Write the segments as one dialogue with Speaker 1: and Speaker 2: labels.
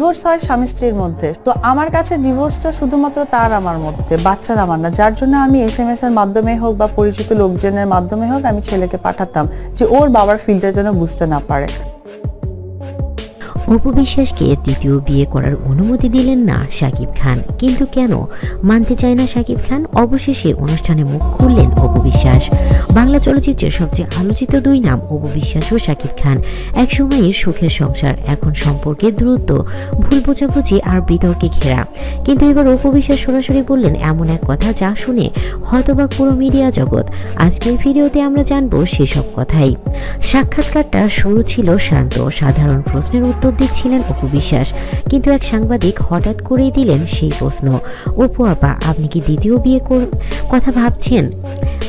Speaker 1: Divorce হয় স্বামী স্ত্রীর মধ্যে। তো আমার কাছে ডিভোর্সটা শুধুমাত্র তার আমার মধ্যে, বাচ্চার আমার না। যার জন্য আমি এস এম এস এর মাধ্যমে হোক বা পরিচিত লোকজনের মাধ্যমে হোক আমি ছেলেকে পাঠাতাম যে ওর বাবার ফিল্ডের জন্য বুঝতে না পারে।
Speaker 2: অপু বিশ্বাসকে দ্বিতীয় বিয়ে করার অনুমতি দিলেন না শাকিব খান। কিন্তু কেন? মানতে চায় না শাকিব খান? অবশেষে অনুষ্ঠানে মুখ খুললেন অপু বিশ্বাস বাংলা চলচ্চিত্রের সবচেয়ে আলোচিত দুই নাম অপু বিশ্বাস ও শাকিব খান। একসময়ের সুখের সংসার, এখন সম্পর্কের দূরত্ব, ভুল বোঝাবুঝি আর বিতর্কে ঘেরা। কিন্তু এবার অপু বিশ্বাস সরাসরি বললেন, এমন এক কথা যা শুনে হতবাক পুরো মিডিয়া জগৎ আজকের ভিডিওতে আমরা জানব সেসব কথাই। সাক্ষাৎকারটা শুরু ছিল শান্ত, সাধারণ প্রশ্নের উত্তর দিচ্ছিলেন অপু বিশ্বাস। কিন্তু এক সাংবাদিক হঠাৎ করেই দিলেন সেই প্রশ্ন, অপু আপা, আপনি কি দ্বিতীয় বিয়ে কথা ভাবছেন?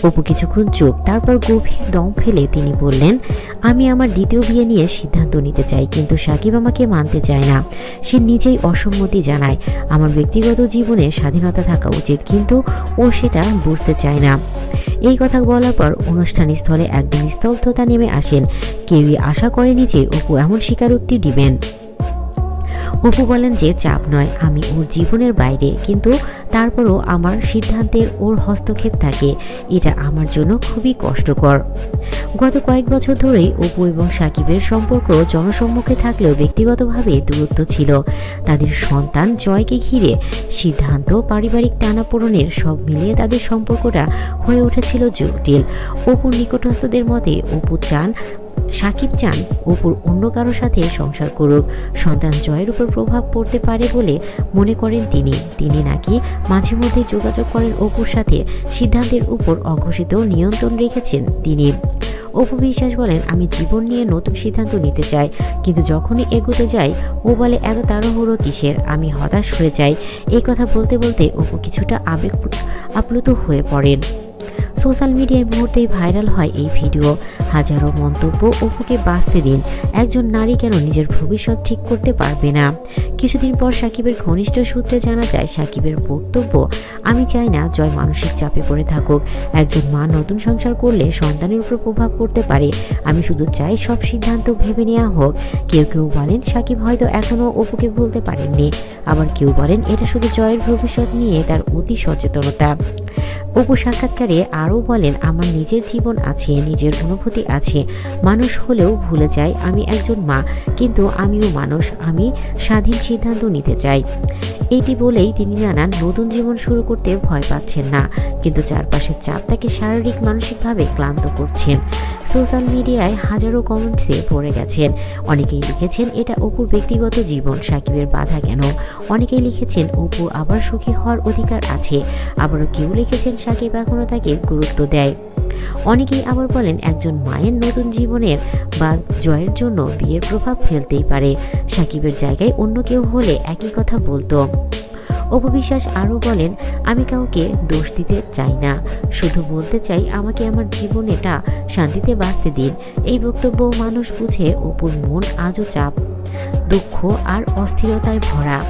Speaker 2: অপু কিছুক্ষণ চুপ, তারপর গভীর দম ফেলে তিনি বললেন, আমি আমার দ্বিতীয় বিয়ে নিয়ে সিদ্ধান্ত নিতে চাই, কিন্তু সাকিব আমাকে মানতে চায় না। সে নিজেই অসম্মতি জানায়। আমার ব্যক্তিগত জীবনে স্বাধীনতা থাকা উচিত, কিন্তু ও সেটা বুঝতে চায় না। এই কথা বলার পর অনুষ্ঠান স্থলে একদম স্তব্ধতা নেমে আসেন। কেউই আশা করেনি যে অপু এমন স্বীকারোক্তি দিবেন। অপু বলেন যে, চাপ নয়, আমি ওর জীবনের বাইরে, কিন্তু তারপরও আমার সিদ্ধান্তের ওর হস্তক্ষেপ থাকে। এটা আমার জন্য খুবই কষ্টকর। গত কয়েক বছর ধরেই অপু এবং সাকিবের সম্পর্ক জনসম্মুখে থাকলেও ব্যক্তিগতভাবে দূরত্ব ছিল। তাদের সন্তান জয়কে ঘিরে সিদ্ধান্ত পারিবারিক টানাপোড়েনের সব মিলিয়ে তাদের সম্পর্কটা হয়ে উঠেছিল জটিল। অপুর নিকটস্থদের মতে, অপু চান সাকিব চান অপুর অন্য কারোর সাথে সংসার করুক। সন্তান জয়ের উপর প্রভাব পড়তে পারে বলে মনে করেন তিনি। তিনি নাকি মাঝে মধ্যে যোগাযোগ করেন অপুর সাথে, সিদ্ধান্তের উপর অঘোষিত নিয়ন্ত্রণ রেখেছেন তিনি। অপু বিশ্বাস বলেন, আমি জীবন নিয়ে নতুন সিদ্ধান্ত নিতে চাই, কিন্তু যখনই এগোতে যাই, ও বলে, এত তাড়াহুড়ো কিসের? আমি হতাশ হয়ে যাই এই কথা বলতে বলতে অপু কিছুটা আবেগ আপ্লুত হয়ে পড়েন। সোশ্যাল মিডিয়ায় মুহূর্তেই ভাইরাল হয় এই ভিডিও। হাজারো মন্তব্য অপুকে বাঁচতে দিন। একজন নারী কেন নিজের ভবিষ্যৎ ঠিক করতে পারবে না? কিছুদিন পর সাকিবের ঘনিষ্ঠ সূত্রে জানা যায়, সাকিবের বক্তব্য, আমি চাই না জয় মানসিক চাপে পড়ে থাকুক। একজন মা নতুন সংসার করলে সন্তানের উপর প্রভাব পড়তে পারে। আমি শুধু চাই সব সিদ্ধান্ত ভেবে নেওয়া হোক। কেউ কেউ বলেন, সাকিব হয়তো এখনও অপুকে বলতে পারেননি। আবার কেউ বলেন, এটা শুধু জয়ের ভবিষ্যৎ নিয়ে তার অতি সচেতনতা। অপু সাক্ষাৎকারে আরও বলেন, আমার নিজের জীবন আছে, নিজের অনুভূতি আছে। মানুষ হলেও ভুলে যায় আমি একজন মা, কিন্তু আমিও মানুষ, আমি স্বাধীন সিদ্ধান্ত নিতে চাই। এটি বলেই তিনি জানান, নতুন জীবন শুরু করতে ভয় পাচ্ছেন না, কিন্তু চারপাশের চাপ তাকে শারীরিক, মানসিকভাবে ক্লান্ত করছেন সোশ্যাল মিডিয়ায় হাজারো কমেন্টসে পড়ে গেছেন। অনেকেই লিখেছেন, এটা অপুর ব্যক্তিগত জীবন, সাকিবের বাধা কেন? অনেকেই লিখেছেন, অপু আবার সুখী হওয়ার অধিকার আছে। আবারও কেউ লিখেছেন, সাকিব এখনও তাকে গুরুত্ব দেয়। অনেকেই আবার বলেন, একজন মায়ের নতুন জীবনের বা জয়ের জন্য বিয়ের প্রভাব ফেলতেই পারে। সাকিবের জায়গায় অন্য কেউ হলে একই কথা বলতো। অপবিশ্বাস আরও বলেন, আমি কাউকে দোষ দিতে চাই না। শুধু বলতে চাই আমাকে আমার জীবনেটা শান্তিতে বাঁচতে দিন। এই বক্তব্য মানুষ বুঝে, অপুর মন আজও চাপ, দুঃখ আর অস্থিরতায় ভরা।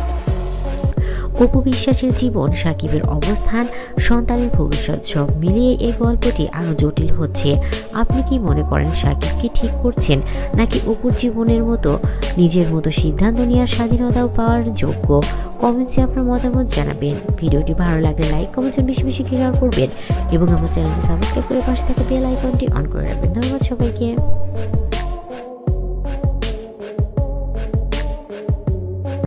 Speaker 2: অপু বিশ্বাসের জীবন, সাকিবের অবস্থান, সন্তানের ভবিষ্যৎ সব মিলিয়ে এই গল্পটি আরও জটিল হচ্ছে। আপনি কি মনে করেন সাকিব কি ঠিক করছেন, নাকি অপুর জীবনের মতো নিজের মতো সিদ্ধান্ত নেওয়ার স্বাধীনতাও পাওয়ার যোগ্য? কমেন্টসে আপনার মতামত জানাবেন। ভিডিওটি ভালো লাগলে লাইক, কমেন্ট বেশি বেশি ক্লিয়ার করবেন এবং আমার চ্যানেলটি সাবস্ক্রাইব করে পাশে থাকা বেল আইকনটি অন করে রাখবেন। ধন্যবাদ সবাইকে।